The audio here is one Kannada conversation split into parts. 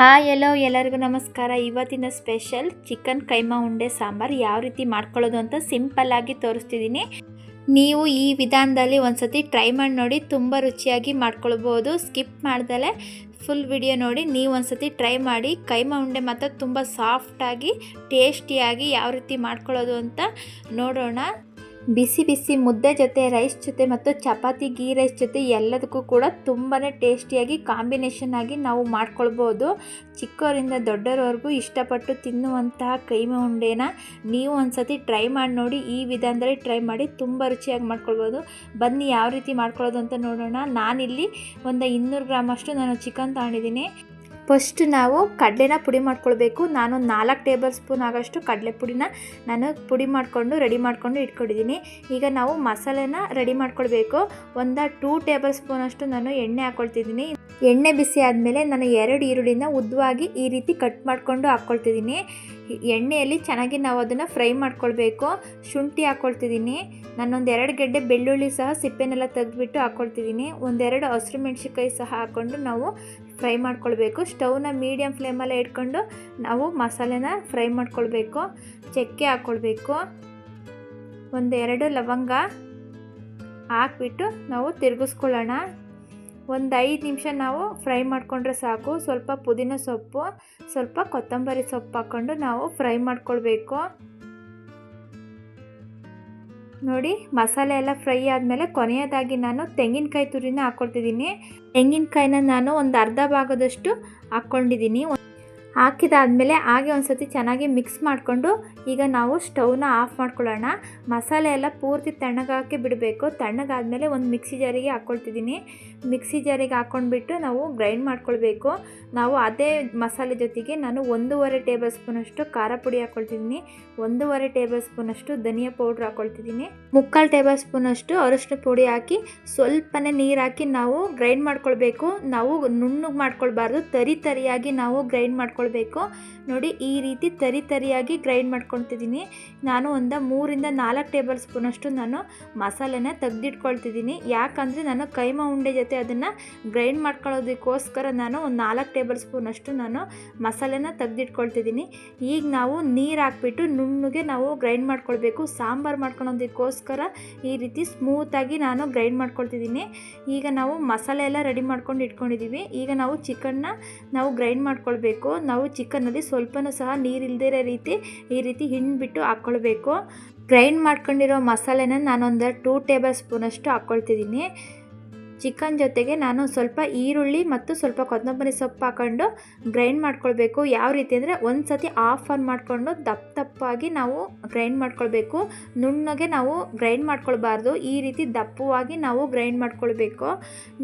ಹಾಯ್ ಎಲ್ಲೋ ಎಲ್ಲರಿಗೂ ನಮಸ್ಕಾರ. ಇವತ್ತಿನ ಸ್ಪೆಷಲ್ ಚಿಕನ್ ಕೈಮಾ ಉಂಡೆ ಸಾಂಬಾರು ಯಾವ ರೀತಿ ಮಾಡ್ಕೊಳ್ಳೋದು ಅಂತ ಸಿಂಪಲ್ಲಾಗಿ ತೋರಿಸ್ತಿದ್ದೀನಿ ನೀವು ಈ ವಿಧಾನದಲ್ಲಿ ಒಂದ್ಸತಿ ಟ್ರೈ ಮಾಡಿ ನೋಡಿ, ತುಂಬ ರುಚಿಯಾಗಿ ಮಾಡ್ಕೊಳ್ಬೋದು. ಸ್ಕಿಪ್ ಮಾಡ್ದಲೇ ಫುಲ್ ವಿಡಿಯೋ ನೋಡಿ, ನೀವು ಒಂದ್ಸತಿ ಟ್ರೈ ಮಾಡಿ, ಕೈಮಾ ಉಂಡೆ ಮಾತ್ರ ತುಂಬ ಸಾಫ್ಟಾಗಿ ಟೇಸ್ಟಿಯಾಗಿ ಯಾವ ರೀತಿ ಮಾಡ್ಕೊಳ್ಳೋದು ಅಂತ ನೋಡೋಣ. ಬಿಸಿ ಬಿಸಿ ಮುದ್ದೆ ಜೊತೆ ರೈಸ್ ಜೊತೆ ಮತ್ತು ಚಪಾತಿ ಗೀ ರೈಸ್ ಜೊತೆ ಎಲ್ಲದಕ್ಕೂ ಕೂಡ ತುಂಬಾ ಟೇಸ್ಟಿಯಾಗಿ ಕಾಂಬಿನೇಷನ್ ಆಗಿ ನಾವು ಮಾಡ್ಕೊಳ್ಬೋದು. ಚಿಕ್ಕವರಿಂದ ದೊಡ್ಡರವರೆಗೂ ಇಷ್ಟಪಟ್ಟು ತಿನ್ನುವಂತಹ ಕೈಮೆ ಉಂಡೆನ ನೀವು ಒಂದ್ಸತಿ ಟ್ರೈ ಮಾಡಿ ನೋಡಿ, ಈ ವಿಧಾನದಲ್ಲಿ ಟ್ರೈ ಮಾಡಿ ತುಂಬ ರುಚಿಯಾಗಿ ಮಾಡ್ಕೊಳ್ಬೋದು. ಬನ್ನಿ ಯಾವ ರೀತಿ ಮಾಡ್ಕೊಳ್ಳೋದು ಅಂತ ನೋಡೋಣ. ನಾನಿಲ್ಲಿ ಒಂದು ಇನ್ನೂರು ಗ್ರಾಮ್ ಅಷ್ಟು ನಾನು ಚಿಕನ್ ತಗೊಂಡಿದ್ದೀನಿ. ಫಸ್ಟ್ ನಾವು ಕಡಲೆನ ಪುಡಿ ಮಾಡ್ಕೊಳ್ಬೇಕು. ನಾನು ನಾಲ್ಕು ಟೇಬಲ್ ಸ್ಪೂನ್ ಆಗೋಷ್ಟು ಕಡಲೆ ಪುಡಿನ ನಾನು ಪುಡಿ ಮಾಡಿಕೊಂಡು, ರೆಡಿ ಮಾಡಿಕೊಂಡು ಇಟ್ಕೊಂಡಿದ್ದೀನಿ. ಈಗ ನಾವು ಮಸಾಲೆನ ರೆಡಿ ಮಾಡ್ಕೊಳ್ಬೇಕು. ಒಂದು ಟೂ ಟೇಬಲ್ ಸ್ಪೂನಷ್ಟು ನಾನು ಎಣ್ಣೆ ಹಾಕ್ಕೊಳ್ತಿದ್ದೀನಿ ಎಣ್ಣೆ ಬಿಸಿ ಆದಮೇಲೆ ನಾನು ಎರಡು ಈರುಳ್ಳಿನ ಉದ್ದವಾಗಿ ಈ ರೀತಿ ಕಟ್ ಮಾಡಿಕೊಂಡು ಹಾಕ್ಕೊಳ್ತಿದ್ದೀನಿ ಎಣ್ಣೆಯಲ್ಲಿ ಚೆನ್ನಾಗಿ ನಾವು ಅದನ್ನು ಫ್ರೈ ಮಾಡ್ಕೊಳ್ಬೇಕು. ಶುಂಠಿ ಹಾಕ್ಕೊಳ್ತಿದ್ದೀನಿ ನಾನೊಂದು ಎರಡು ಗೆಡ್ಡೆ ಬೆಳ್ಳುಳ್ಳಿ ಸಹ ಸಿಪ್ಪೆನೆಲ್ಲ ತೆಗೆದುಬಿಟ್ಟು ಹಾಕ್ಕೊಳ್ತಿದ್ದೀನಿ ಒಂದೆರಡು ಹಸಿರು ಮೆಣಸಿನ್ಕಾಯಿ ಸಹ ಹಾಕ್ಕೊಂಡು ನಾವು ಫ್ರೈ ಮಾಡ್ಕೊಳ್ಬೇಕು. ಸ್ಟವ್ನ ಮೀಡಿಯಮ್ ಫ್ಲೇಮಲ್ಲೇ ಇಟ್ಕೊಂಡು ನಾವು ಮಸಾಲೆನ ಫ್ರೈ ಮಾಡ್ಕೊಳ್ಬೇಕು. ಚಕ್ಕೆ ಹಾಕ್ಕೊಳ್ಬೇಕು ಒಂದೆರಡು ಲವಂಗ ಹಾಕ್ಬಿಟ್ಟು ನಾವು ತಿರುಗಿಸ್ಕೊಳ್ಳೋಣ. ಒಂದು ಐದು ನಿಮಿಷ ನಾವು ಫ್ರೈ ಮಾಡಿಕೊಂಡ್ರೆ ಸಾಕು. ಸ್ವಲ್ಪ ಪುದೀನ ಸೊಪ್ಪು, ಸ್ವಲ್ಪ ಕೊತ್ತಂಬರಿ ಸೊಪ್ಪು ಹಾಕ್ಕೊಂಡು ನಾವು ಫ್ರೈ ಮಾಡ್ಕೊಳ್ಬೇಕು. ನೋಡಿ, ಮಸಾಲೆ ಎಲ್ಲ ಫ್ರೈ ಆದಮೇಲೆ ಕೊನೆಯದಾಗಿ ನಾನು ತೆಂಗಿನಕಾಯಿ ತುರಿನ ಹಾಕ್ಕೊಳ್ತಿದ್ದೀನಿ ತೆಂಗಿನಕಾಯಿನ ನಾನು ಒಂದು ಅರ್ಧ ಭಾಗದಷ್ಟು ಹಾಕ್ಕೊಂಡಿದ್ದೀನಿ ಹಾಕಿದಾದಮೇಲೆ ಹಾಗೆ ಒಂದು ಸತಿ ಚೆನ್ನಾಗಿ ಮಿಕ್ಸ್ ಮಾಡಿಕೊಂಡು ಈಗ ನಾವು ಸ್ಟವ್ನ ಆಫ್ ಮಾಡ್ಕೊಳ್ಳೋಣ. ಮಸಾಲೆ ಎಲ್ಲ ಪೂರ್ತಿ ತಣ್ಣಗಾಕಿ ಬಿಡಬೇಕು. ತಣ್ಣಗಾದಮೇಲೆ ಒಂದು ಮಿಕ್ಸಿ ಜಾರಿಗೆ ಹಾಕ್ಕೊಳ್ತಿದ್ದೀನಿ ಮಿಕ್ಸಿ ಜಾರಿಗೆ ಹಾಕ್ಕೊಂಡ್ಬಿಟ್ಟು ನಾವು ಗ್ರೈಂಡ್ ಮಾಡ್ಕೊಳ್ಬೇಕು. ನಾವು ಅದೇ ಮಸಾಲೆ ಜೊತೆಗೆ ನಾನು ಒಂದೂವರೆ ಟೇಬಲ್ ಸ್ಪೂನಷ್ಟು ಖಾರ ಪುಡಿ ಹಾಕ್ಕೊಳ್ತಿದ್ದೀನಿ ಒಂದೂವರೆ ಟೇಬಲ್ ಸ್ಪೂನಷ್ಟು ಧನಿಯಾ ಪೌಡ್ರ್ ಹಾಕ್ಕೊಳ್ತಿದ್ದೀನಿ ಮುಕ್ಕಾಲು ಟೇಬಲ್ ಸ್ಪೂನಷ್ಟು ಅರಿಶಿನ ಪುಡಿ ಹಾಕಿ ಸ್ವಲ್ಪನೇ ನೀರು ಹಾಕಿ ನಾವು ಗ್ರೈಂಡ್ ಮಾಡ್ಕೊಳ್ಬೇಕು. ನಾವು ನುಣ್ಣಗೆ ಮಾಡ್ಕೊಳ್ಬಾರ್ದು. ತರಿ ತರಿಯಾಗಿ ನಾವು ಗ್ರೈಂಡ್ ಮಾಡ್ಕೊಳ್ಬೇಕು. ನೋಡಿ, ಈ ರೀತಿ ತರಿ ತರಿಯಾಗಿ ಗ್ರೈಂಡ್ ಮಾಡ್ಕೊಳ್ತಿದ್ದೀನಿ. ನಾನು ಒಂದು ಮೂರಿಂದ ನಾಲ್ಕು ಟೇಬಲ್ ಸ್ಪೂನಷ್ಟು ನಾನು ಮಸಾಲೆನ ತೆಗೆದಿಟ್ಕೊಳ್ತಿದ್ದೀನಿ. ಯಾಕಂದರೆ ನಾನು ಕೈಮ ಉಂಡೆ ಜೊತೆ ಅದನ್ನು ಗ್ರೈಂಡ್ ಮಾಡ್ಕೊಳ್ಳೋದಕ್ಕೋಸ್ಕರ ನಾನು ಒಂದು ನಾಲ್ಕು ಟೇಬಲ್ ಸ್ಪೂನಷ್ಟು ನಾನು ಮಸಾಲೆನ ತೆಗೆದಿಟ್ಕೊಳ್ತಿದ್ದೀನಿ. ಈಗ ನಾವು ನೀರು ಹಾಕ್ಬಿಟ್ಟು ನುಣ್ಣಗೆ ನಾವು ಗ್ರೈಂಡ್ ಮಾಡ್ಕೊಳ್ಬೇಕು. ಸಾಂಬಾರು ಮಾಡ್ಕೊಳೋದಕ್ಕೋಸ್ಕರ ಈ ರೀತಿ ಸ್ಮೂತಾಗಿ ನಾನು ಗ್ರೈಂಡ್ ಮಾಡ್ಕೊಳ್ತಿದ್ದೀನಿ. ಈಗ ನಾವು ಮಸಾಲೆ ಎಲ್ಲ ರೆಡಿ ಮಾಡ್ಕೊಂಡು ಇಟ್ಕೊಂಡಿದ್ದೀವಿ ಈಗ ನಾವು ಚಿಕನ್ನ ನಾವು ಗ್ರೈಂಡ್ ಮಾಡ್ಕೊಳ್ಬೇಕು. ನಾವು ಚಿಕನಲ್ಲಿ ಸ್ವಲ್ಪನೂ ಸಹ ನೀರಿಲ್ದಿರೋ ರೀತಿ, ಈ ರೀತಿ ಹಿಂಡ್ಬಿಟ್ಟು ಹಾಕ್ಕೊಳ್ಬೇಕು. ಗ್ರೈಂಡ್ ಮಾಡ್ಕೊಂಡಿರೋ ಮಸಾಲೆನ ನಾನೊಂದು ಟೂ ಟೇಬಲ್ ಸ್ಪೂನಷ್ಟು ಹಾಕ್ಕೊಳ್ತಿದ್ದೀನಿ. ಚಿಕನ್ ಜೊತೆಗೆ ನಾನು ಸ್ವಲ್ಪ ಈರುಳ್ಳಿ ಮತ್ತು ಸ್ವಲ್ಪ ಕೊತ್ತಂಬರಿ ಸೊಪ್ಪು ಹಾಕೊಂಡು ಗ್ರೈಂಡ್ ಮಾಡ್ಕೊಳ್ಬೇಕು. ಯಾವ ರೀತಿ ಅಂದರೆ ಒಂದು ಸತಿ ಆಫ್ ಆನ್ ಮಾಡಿಕೊಂಡು ದಪ್ಪ ದಪ್ಪಾಗಿ ನಾವು ಗ್ರೈಂಡ್ ಮಾಡ್ಕೊಳ್ಬೇಕು. ನುಣ್ಣಗೆ ನಾವು ಗ್ರೈಂಡ್ ಮಾಡ್ಕೊಳ್ಬಾರ್ದು. ಈ ರೀತಿ ದಪ್ಪವಾಗಿ ನಾವು ಗ್ರೈಂಡ್ ಮಾಡ್ಕೊಳ್ಬೇಕು.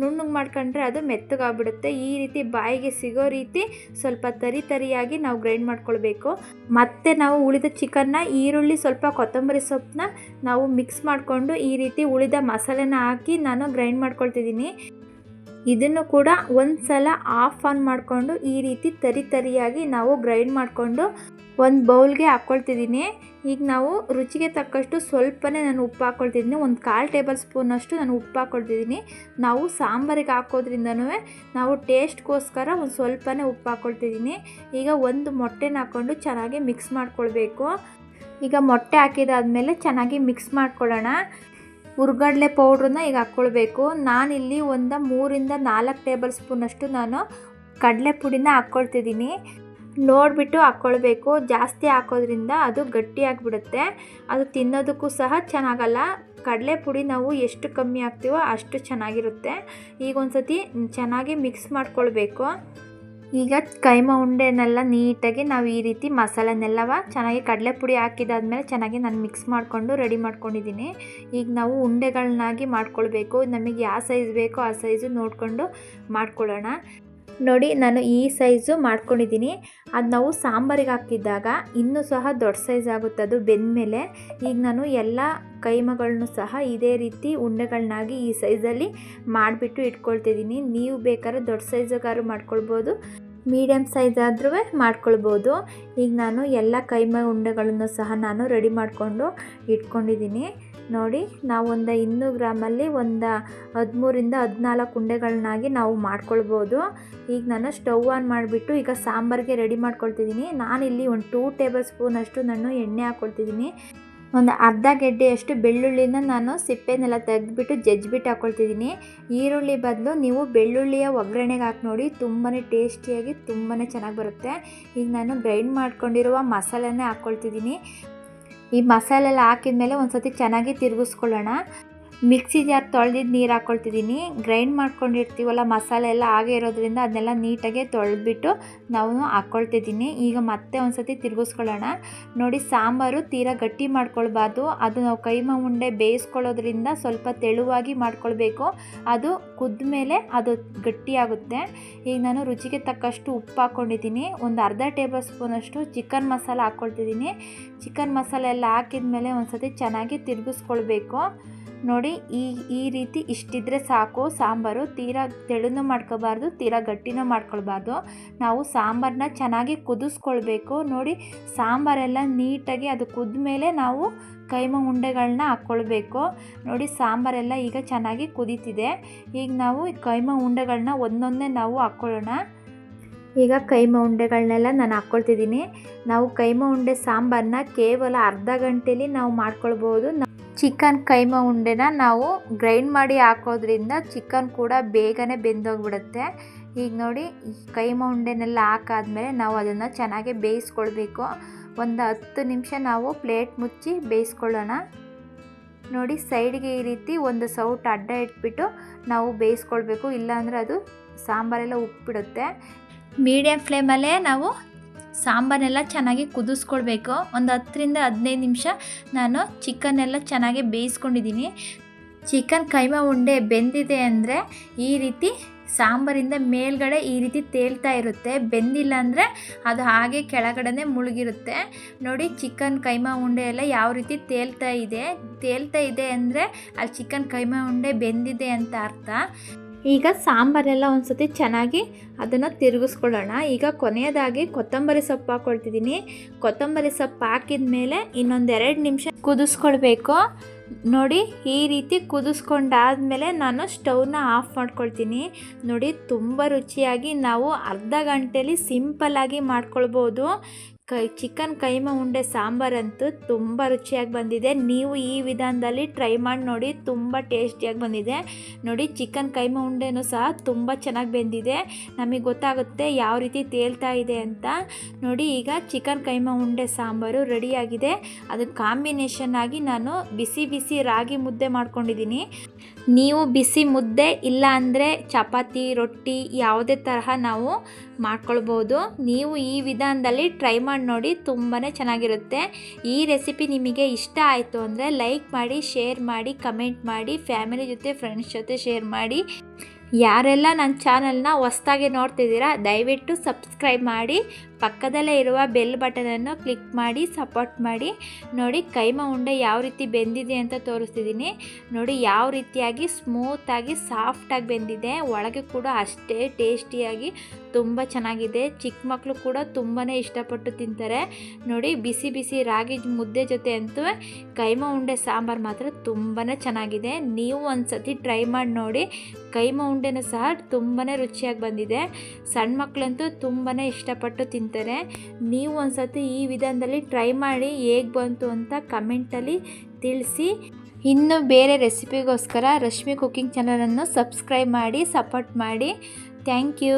ನುಣ್ಣಗೆ ಮಾಡ್ಕೊಂಡ್ರೆ ಅದು ಮೆತ್ತಗಾಗ್ಬಿಡುತ್ತೆ. ಈ ರೀತಿ ಬಾಯಿಗೆ ಸಿಗೋ ರೀತಿ ಸ್ವಲ್ಪ ತರಿ ತರಿಯಾಗಿ ನಾವು ಗ್ರೈಂಡ್ ಮಾಡ್ಕೊಳ್ಬೇಕು. ಮತ್ತು ನಾವು ಉಳಿದ ಚಿಕನ್ನ, ಈರುಳ್ಳಿ, ಸ್ವಲ್ಪ ಕೊತ್ತಂಬರಿ ಸೊಪ್ಪನ್ನ ನಾವು ಮಿಕ್ಸ್ ಮಾಡಿಕೊಂಡು ಈ ರೀತಿ ಉಳಿದ ಮಸಾಲೆನ ಹಾಕಿ ನಾನು ಗ್ರೈಂಡ್ ಇದನ್ನು ಕೂಡ ಒಂದು ಸಲ ಆಫ್ ಆನ್ ಮಾಡಿಕೊಂಡು ಈ ರೀತಿ ತರಿ ತರಿಯಾಗಿ ನಾವು ಗ್ರೈಂಡ್ ಮಾಡಿಕೊಂಡು ಒಂದು ಬೌಲ್ಗೆ ಹಾಕ್ಕೊಳ್ತಿದ್ದೀನಿ. ಈಗ ನಾವು ರುಚಿಗೆ ತಕ್ಕಷ್ಟು ಸ್ವಲ್ಪನೇ ನಾನು ಉಪ್ಪು ಹಾಕ್ಕೊಳ್ತಿದ್ದೀನಿ. ಒಂದು ಕಾಲು ಟೇಬಲ್ ಸ್ಪೂನಷ್ಟು ನಾನು ಉಪ್ಪು ಹಾಕ್ಕೊಳ್ತಿದ್ದೀನಿ. ನಾವು ಸಾಂಬಾರಿಗೆ ಹಾಕೋದ್ರಿಂದನೂ ನಾವು ಟೇಸ್ಟ್ಗೋಸ್ಕರ ಒಂದು ಸ್ವಲ್ಪನೇ ಉಪ್ಪು ಹಾಕ್ಕೊಳ್ತಿದ್ದೀನಿ. ಈಗ ಒಂದು ಮೊಟ್ಟೆನ ಹಾಕ್ಕೊಂಡು ಚೆನ್ನಾಗಿ ಮಿಕ್ಸ್ ಮಾಡ್ಕೊಳ್ಬೇಕು. ಈಗ ಮೊಟ್ಟೆ ಹಾಕಿದಾದ್ಮೇಲೆ ಚೆನ್ನಾಗಿ ಮಿಕ್ಸ್ ಮಾಡ್ಕೊಳ್ಳೋಣ. ಹುರ್ಗಡ್ಲೆ ಪೌಡ್ರನ್ನ ಈಗ ಹಾಕ್ಕೊಳ್ಬೇಕು. ನಾನಿಲ್ಲಿ ಒಂದು ಮೂರಿಂದ ನಾಲ್ಕು ಟೇಬಲ್ ಸ್ಪೂನಷ್ಟು ನಾನು ಕಡಲೆ ಪುಡಿನ ಹಾಕ್ಕೊಳ್ತಿದ್ದೀನಿ. ನೋಡಿಬಿಟ್ಟು ಹಾಕ್ಕೊಳ್ಬೇಕು. ಜಾಸ್ತಿ ಹಾಕೋದ್ರಿಂದ ಅದು ಗಟ್ಟಿಯಾಗಿಬಿಡುತ್ತೆ ಅದು ತಿನ್ನೋದಕ್ಕೂ ಸಹ ಚೆನ್ನಾಗಲ್ಲ. ಕಡಲೆ ಪುಡಿ ನಾವು ಎಷ್ಟು ಕಮ್ಮಿ ಹಾಕ್ತೀವೋ ಅಷ್ಟು ಚೆನ್ನಾಗಿರುತ್ತೆ. ಈಗ ಒಂದು ಸತಿ ಚೆನ್ನಾಗಿ ಮಿಕ್ಸ್ ಮಾಡ್ಕೊಳ್ಬೇಕು. ಈಗ ಕೈಮ ಉಂಡೆನೆಲ್ಲ ನೀಟಾಗಿ ನಾವು ಈ ರೀತಿ ಮಸಾಲೆನೆಲ್ಲವ ಚೆನ್ನಾಗಿ ಕಡಲೆ ಪುಡಿ ಹಾಕಿದಾದ್ಮೇಲೆ ಚೆನ್ನಾಗಿ ನಾನು ಮಿಕ್ಸ್ ಮಾಡಿಕೊಂಡು ರೆಡಿ ಮಾಡ್ಕೊಂಡಿದ್ದೀನಿ ಈಗ ನಾವು ಉಂಡೆಗಳನ್ನಾಗಿ ಮಾಡ್ಕೊಳ್ಬೇಕು, ನಮಗೆ ಯಾವ ಸೈಜ್ ಬೇಕೋ ಆ ಸೈಜು ನೋಡಿಕೊಂಡು ಮಾಡ್ಕೊಳ್ಳೋಣ. ನೋಡಿ ನಾನು ಈ ಸೈಜು ಮಾಡ್ಕೊಂಡಿದ್ದೀನಿ ಅದು ನಾವು ಸಾಂಬಾರಿಗೆ ಹಾಕಿದ್ದಾಗ ಇನ್ನೂ ಸಹ ದೊಡ್ಡ ಸೈಜ್ ಆಗುತ್ತೆ ಅದು ಬೆಂದಮೇಲೆ. ಈಗ ನಾನು ಎಲ್ಲ ಕೈಮಗಳನ್ನು ಸಹ ಇದೇ ರೀತಿ ಉಂಡೆಗಳನ್ನಾಗಿ ಈ ಸೈಜಲ್ಲಿ ಮಾಡಿಬಿಟ್ಟು ಇಟ್ಕೊಳ್ತಿದ್ದೀನಿ ನೀವು ಬೇಕಾದ್ರೆ ದೊಡ್ಡ ಸೈಜಗಾರು ಮಾಡ್ಕೊಳ್ಬೋದು. ಮೀಡಿಯಮ್ ಸೈಜ್ ಆದ್ರೂ ಮಾಡ್ಕೊಳ್ಬೋದು. ಈಗ ನಾನು ಎಲ್ಲ ಕೈಮ ಉಂಡೆಗಳನ್ನು ಸಹ ನಾನು ರೆಡಿ ಮಾಡಿಕೊಂಡು ಇಟ್ಕೊಂಡಿದ್ದೀನಿ. ನೋಡಿ, ನಾವು ಒಂದು ಇನ್ನೂರು ಗ್ರಾಮಲ್ಲಿ ಒಂದು ಹದಿಮೂರಿಂದ ಹದಿನಾಲ್ಕು ಉಂಡೆಗಳನ್ನಾಗಿ ನಾವು ಮಾಡ್ಕೊಳ್ಬೋದು. ಈಗ ನಾನು ಸ್ಟವ್ ಆನ್ ಮಾಡಿಬಿಟ್ಟು ಈಗ ಸಾಂಬಾರಿಗೆ ರೆಡಿ ಮಾಡ್ಕೊಳ್ತಿದ್ದೀನಿ. ನಾನಿಲ್ಲಿ ಒಂದು ಟೂ ಟೇಬಲ್ ಸ್ಪೂನಷ್ಟು ನಾನು ಎಣ್ಣೆ ಹಾಕ್ಕೊಳ್ತಿದ್ದೀನಿ ಒಂದು ಅರ್ಧ ಗೆಡ್ಡೆಯಷ್ಟು ಬೆಳ್ಳುಳ್ಳಿನ ನಾನು ಸಿಪ್ಪೆನೆಲ್ಲ ತೆಗೆದ್ಬಿಟ್ಟು ಜಜ್ಜಿಬಿಟ್ಟು ಹಾಕ್ಕೊಳ್ತಿದ್ದೀನಿ ಈರುಳ್ಳಿ ಬದಲು ನೀವು ಬೆಳ್ಳುಳ್ಳಿಯ ಒಗ್ಗರಣೆಗೆ ಹಾಕಿ ನೋಡಿ ತುಂಬಾ ಟೇಸ್ಟಿಯಾಗಿ ತುಂಬಾ ಚೆನ್ನಾಗಿ ಬರುತ್ತೆ. ಈಗ ನಾನು ಗ್ರೈಂಡ್ ಮಾಡ್ಕೊಂಡಿರುವ ಮಸಾಲೆನೇ ಹಾಕ್ಕೊಳ್ತಿದ್ದೀನಿ ಈ ಮಸಾಲೆ ಎಲ್ಲ ಹಾಕಿದ ಮೇಲೆ ಒಂದು ಸತಿ ಚೆನ್ನಾಗಿ ತಿರುಗಿಸ್ಕೊಳ್ಳೋಣ. ಮಿಕ್ಸಿ ಜಾರ್ ತೊಳೆದಿದ್ದು ನೀರು ಹಾಕ್ಕೊಳ್ತಿದ್ದೀನಿ ಗ್ರೈಂಡ್ ಮಾಡ್ಕೊಂಡಿರ್ತೀವಲ್ಲ, ಮಸಾಲೆ ಎಲ್ಲ ಹಾಗೆ ಇರೋದ್ರಿಂದ ಅದನ್ನೆಲ್ಲ ನೀಟಾಗಿ ತೊಳೆದ್ಬಿಟ್ಟು ನಾವು ಹಾಕ್ಕೊಳ್ತಿದ್ದೀನಿ ಈಗ ಮತ್ತೆ ಒಂದು ಸತಿ ತಿರುಗಿಸ್ಕೊಳ್ಳೋಣ. ನೋಡಿ, ಸಾಂಬಾರು ತೀರಾ ಗಟ್ಟಿ ಮಾಡ್ಕೊಳ್ಬಾರ್ದು. ಅದು ನಾವು ಕೈಮ ಉಂಡೆ ಬೇಯಿಸ್ಕೊಳ್ಳೋದ್ರಿಂದ ಸ್ವಲ್ಪ ತೆಳುವಾಗಿ ಮಾಡ್ಕೊಳ್ಬೇಕು. ಅದು ಕುದ್ದ ಮೇಲೆ ಅದು ಗಟ್ಟಿಯಾಗುತ್ತೆ. ಈಗ ನಾನು ರುಚಿಗೆ ತಕ್ಕಷ್ಟು ಉಪ್ಪು ಹಾಕ್ಕೊಂಡಿದ್ದೀನಿ ಒಂದು ಅರ್ಧ ಟೇಬಲ್ ಸ್ಪೂನಷ್ಟು ಚಿಕನ್ ಮಸಾಲ ಹಾಕ್ಕೊಳ್ತಿದ್ದೀನಿ ಚಿಕನ್ ಮಸಾಲೆ ಎಲ್ಲ ಹಾಕಿದ ಮೇಲೆ ಒಂದು ಸತಿ ಚೆನ್ನಾಗಿ ತಿರುಗಿಸ್ಕೊಳ್ಬೇಕು. ನೋಡಿ, ಈ ಈ ರೀತಿ ಇಷ್ಟಿದ್ರೆ ಸಾಕು. ಸಾಂಬಾರು ತೀರಾ ತೆಳುನೂ ಮಾಡ್ಕೋಬಾರ್ದು, ತೀರಾ ಗಟ್ಟಿನೂ ಮಾಡ್ಕೊಳ್ಬಾರ್ದು. ನಾವು ಸಾಂಬಾರನ್ನ ಚೆನ್ನಾಗಿ ಕುದಿಸ್ಕೊಳ್ಬೇಕು. ನೋಡಿ, ಸಾಂಬಾರೆಲ್ಲ ನೀಟಾಗಿ ಅದು ಕುದ್ದ ಮೇಲೆ ನಾವು ಕೈಮ ಉಂಡೆಗಳನ್ನ ಹಾಕ್ಕೊಳ್ಬೇಕು. ನೋಡಿ, ಸಾಂಬಾರೆಲ್ಲ ಈಗ ಚೆನ್ನಾಗಿ ಕುದೀತಿದೆ. ಈಗ ನಾವು ಕೈಮ ಉಂಡೆಗಳನ್ನ ಒಂದೊಂದೇ ನಾವು ಹಾಕ್ಕೊಳ್ಳೋಣ. ಈಗ ಕೈಮ ಉಂಡೆಗಳನ್ನೆಲ್ಲ ನಾನು ಹಾಕ್ಕೊಳ್ತಿದ್ದೀನಿ. ನಾವು ಕೈಮ ಉಂಡೆ ಸಾಂಬಾರನ್ನ ಕೇವಲ ಅರ್ಧ ಗಂಟೆಯಲ್ಲಿ ನಾವು ಮಾಡ್ಕೊಳ್ಬೋದು. ಚಿಕನ್ ಕೈಮ ಉಂಡೆನ ನಾವು ಗ್ರೈಂಡ್ ಮಾಡಿ ಹಾಕೋದ್ರಿಂದ ಚಿಕನ್ ಕೂಡ ಬೇಗನೆ ಬೆಂದೋಗ್ಬಿಡುತ್ತೆ. ಈಗ ನೋಡಿ ಕೈಮ ಉಂಡೆನೆಲ್ಲ ಹಾಕಾದ್ಮೇಲೆ ನಾವು ಅದನ್ನು ಚೆನ್ನಾಗಿ ಬೇಯಿಸ್ಕೊಳ್ಬೇಕು. ಒಂದು ಹತ್ತು ನಿಮಿಷ ನಾವು ಪ್ಲೇಟ್ ಮುಚ್ಚಿ ಬೇಯಿಸ್ಕೊಳ್ಳೋಣ. ನೋಡಿ, ಸೈಡ್ಗೆ ಈ ರೀತಿ ಒಂದು ಸೌಟ್ ಅಡ್ಡ ಇಟ್ಬಿಟ್ಟು ನಾವು ಬೇಯಿಸ್ಕೊಳ್ಬೇಕು. ಇಲ್ಲಾಂದರೆ ಅದು ಸಾಂಬಾರೆಲ್ಲ ಉಪ್ಪಿಡುತ್ತೆ. ಮೀಡಿಯಮ್ ಫ್ಲೇಮಲ್ಲೇ ನಾವು ಸಾಂಬಾರೆಲ್ಲ ಚೆನ್ನಾಗಿ ಕುದಿಸ್ಕೊಳ್ಬೇಕು. ಒಂದು ಹತ್ತರಿಂದ ಹದಿನೈದು ನಿಮಿಷ ನಾನು ಚಿಕನ್ನೆಲ್ಲ ಚೆನ್ನಾಗಿ ಬೇಯಿಸ್ಕೊಂಡಿದ್ದೀನಿ. ಚಿಕನ್ ಕೈಮಾ ಉಂಡೆ ಬೆಂದಿದೆ ಅಂದರೆ ಈ ರೀತಿ ಸಾಂಬಾರಿಂದ ಮೇಲ್ಗಡೆ ಈ ರೀತಿ ತೇಲ್ತಾ ಇರುತ್ತೆ. ಬೆಂದಿಲ್ಲ ಅಂದರೆ ಅದು ಹಾಗೆ ಕೆಳಗಡೆ ಮುಳುಗಿರುತ್ತೆ. ನೋಡಿ ಚಿಕನ್ ಕೈಮಾ ಉಂಡೆ ಎಲ್ಲ ಯಾವ ರೀತಿ ತೇಲ್ತಾ ಇದೆ. ತೇಲ್ತಾ ಇದೆ ಅಂದರೆ ಅಲ್ಲಿ ಚಿಕನ್ ಕೈಮಾ ಉಂಡೆ ಬೆಂದಿದೆ ಅಂತ ಅರ್ಥ. ಈಗ ಸಾಂಬಾರೆಲ್ಲ ಒಂದು ಸತಿ ಚೆನ್ನಾಗಿ ಅದನ್ನು ತಿರುಗಿಸ್ಕೊಳ್ಳೋಣ. ಈಗ ಕೊನೆಯದಾಗಿ ಕೊತ್ತಂಬರಿ ಸೊಪ್ಪು ಹಾಕ್ಕೊಳ್ತಿದ್ದೀನಿ. ಕೊತ್ತಂಬರಿ ಸೊಪ್ಪು ಹಾಕಿದ ಮೇಲೆ ಇನ್ನೊಂದೆರಡು ನಿಮಿಷ ಕುದಿಸ್ಕೊಳ್ಬೇಕು. ನೋಡಿ, ಈ ರೀತಿ ಕುದಿಸ್ಕೊಂಡಾದ್ಮೇಲೆ ನಾನು ಸ್ಟವ್ನ ಆಫ್ ಮಾಡ್ಕೊಳ್ತೀನಿ. ನೋಡಿ, ತುಂಬ ರುಚಿಯಾಗಿ ನಾವು ಅರ್ಧ ಗಂಟೆಯಲ್ಲಿ ಸಿಂಪಲ್ಲಾಗಿ ಮಾಡ್ಕೊಳ್ಬೋದು. ಕೈ, ಚಿಕನ್ ಕೈಮ ಉಂಡೆ ಸಾಂಬಾರಂತೂ ತುಂಬ ರುಚಿಯಾಗಿ ಬಂದಿದೆ. ನೀವು ಈ ವಿಧಾನದಲ್ಲಿ ಟ್ರೈ ಮಾಡಿ ನೋಡಿ, ತುಂಬ ಟೇಸ್ಟಿಯಾಗಿ ಬಂದಿದೆ. ನೋಡಿ, ಚಿಕನ್ ಕೈಮ ಉಂಡೆನೂ ಸಹ ತುಂಬ ಚೆನ್ನಾಗಿ ಬೆಂದಿದೆ. ನಮಗೆ ಗೊತ್ತಾಗುತ್ತೆ ಯಾವ ರೀತಿ ತೇಲ್ತಾ ಇದೆ ಅಂತ. ನೋಡಿ, ಈಗ ಚಿಕನ್ ಕೈಮ ಉಂಡೆ ಸಾಂಬಾರು ರೆಡಿಯಾಗಿದೆ. ಅದು ಕಾಂಬಿನೇಷನ್ ಆಗಿ ನಾನು ಬಿಸಿ ಬಿಸಿ ರಾಗಿ ಮುದ್ದೆ ಮಾಡ್ಕೊಂಡಿದ್ದೀನಿ ನೀವು ಬಿಸಿ ಮುದ್ದೆ ಇಲ್ಲ ಅಂದರೆ ಚಪಾತಿ, ರೊಟ್ಟಿ ಯಾವುದೇ ತರಹ ನಾವು ಮಾಡ್ಕೊಳ್ಬೋದು. ನೀವು ಈ ವಿಧಾನದಲ್ಲಿ ಟ್ರೈ ಮಾಡಿ ನೋಡಿ ತುಂಬಾ ಚೆನ್ನಾಗಿರುತ್ತೆ. ಈ ರೆಸಿಪಿ ನಿಮಗೆ ಇಷ್ಟ ಆಯಿತು ಅಂದರೆ ಲೈಕ್ ಮಾಡಿ ಶೇರ್ ಮಾಡಿ ಕಮೆಂಟ್ ಮಾಡಿ ಫ್ಯಾಮಿಲಿ ಜೊತೆ ಫ್ರೆಂಡ್ಸ್ ಜೊತೆ ಶೇರ್ ಮಾಡಿ. ಯಾರೆಲ್ಲ ನನ್ನ ಚಾನಲ್ನ ಹೊಸ್ದಾಗಿ ನೋಡ್ತಿದ್ದೀರಾ, ದಯವಿಟ್ಟು ಸಬ್ಸ್ಕ್ರೈಬ್ ಮಾಡಿ. ಪಕ್ಕದಲ್ಲೇ ಇರುವ ಬೆಲ್ ಬಟನನ್ನು ಕ್ಲಿಕ್ ಮಾಡಿ ಸಪೋರ್ಟ್ ಮಾಡಿ. ನೋಡಿ ಕೈಮ ಉಂಡೆ ಯಾವ ರೀತಿ ಬೆಂದಿದೆ ಅಂತ ತೋರಿಸ್ತಿದ್ದೀನಿ. ನೋಡಿ, ಯಾವ ರೀತಿಯಾಗಿ ಸ್ಮೂತಾಗಿ ಸಾಫ್ಟಾಗಿ ಬೆಂದಿದೆ. ಒಳಗೆ ಕೂಡ ಅಷ್ಟೇ ಟೇಸ್ಟಿಯಾಗಿ ತುಂಬ ಚೆನ್ನಾಗಿದೆ. ಚಿಕ್ಕ ಮಕ್ಕಳು ಕೂಡ ತುಂಬಾ ಇಷ್ಟಪಟ್ಟು ತಿಂತಾರೆ. ನೋಡಿ, ಬಿಸಿ ಬಿಸಿ ರಾಗಿ ಮುದ್ದೆ ಜೊತೆ ಅಂತೂ ಕೈಮ ಉಂಡೆ ಸಾಂಬಾರು ಮಾತ್ರ ತುಂಬಾ ಚೆನ್ನಾಗಿದೆ. ನೀವು ಒಂದು ಸತಿ ಟ್ರೈ ಮಾಡಿ ನೋಡಿ. ಕೈಮ ಉಂಡೆನೂ ಸಹ ತುಂಬಾ ರುಚಿಯಾಗಿ ಬಂದಿದೆ. ಸಣ್ಣ ಮಕ್ಕಳಂತೂ ತುಂಬಾ ಇಷ್ಟಪಟ್ಟು ತಿಂತಾರೆ. ನೀವು ಒಂದು ಸತಿ ಈ ವಿಧಾನದಲ್ಲಿ ಟ್ರೈ ಮಾಡಿ ಹೇಗೆ ಬಂತು ಅಂತ ಕಮೆಂಟಲ್ಲಿ ತಿಳಿಸಿ. ಇನ್ನು ಬೇರೆ ರೆಸಿಪಿಗೋಸ್ಕರ ರಶ್ಮಿ ಕುಕ್ಕಿಂಗ್ ಚಾನಲನ್ನು ಸಬ್ಸ್ಕ್ರೈಬ್ ಮಾಡಿ ಸಪೋರ್ಟ್ ಮಾಡಿ. Thank you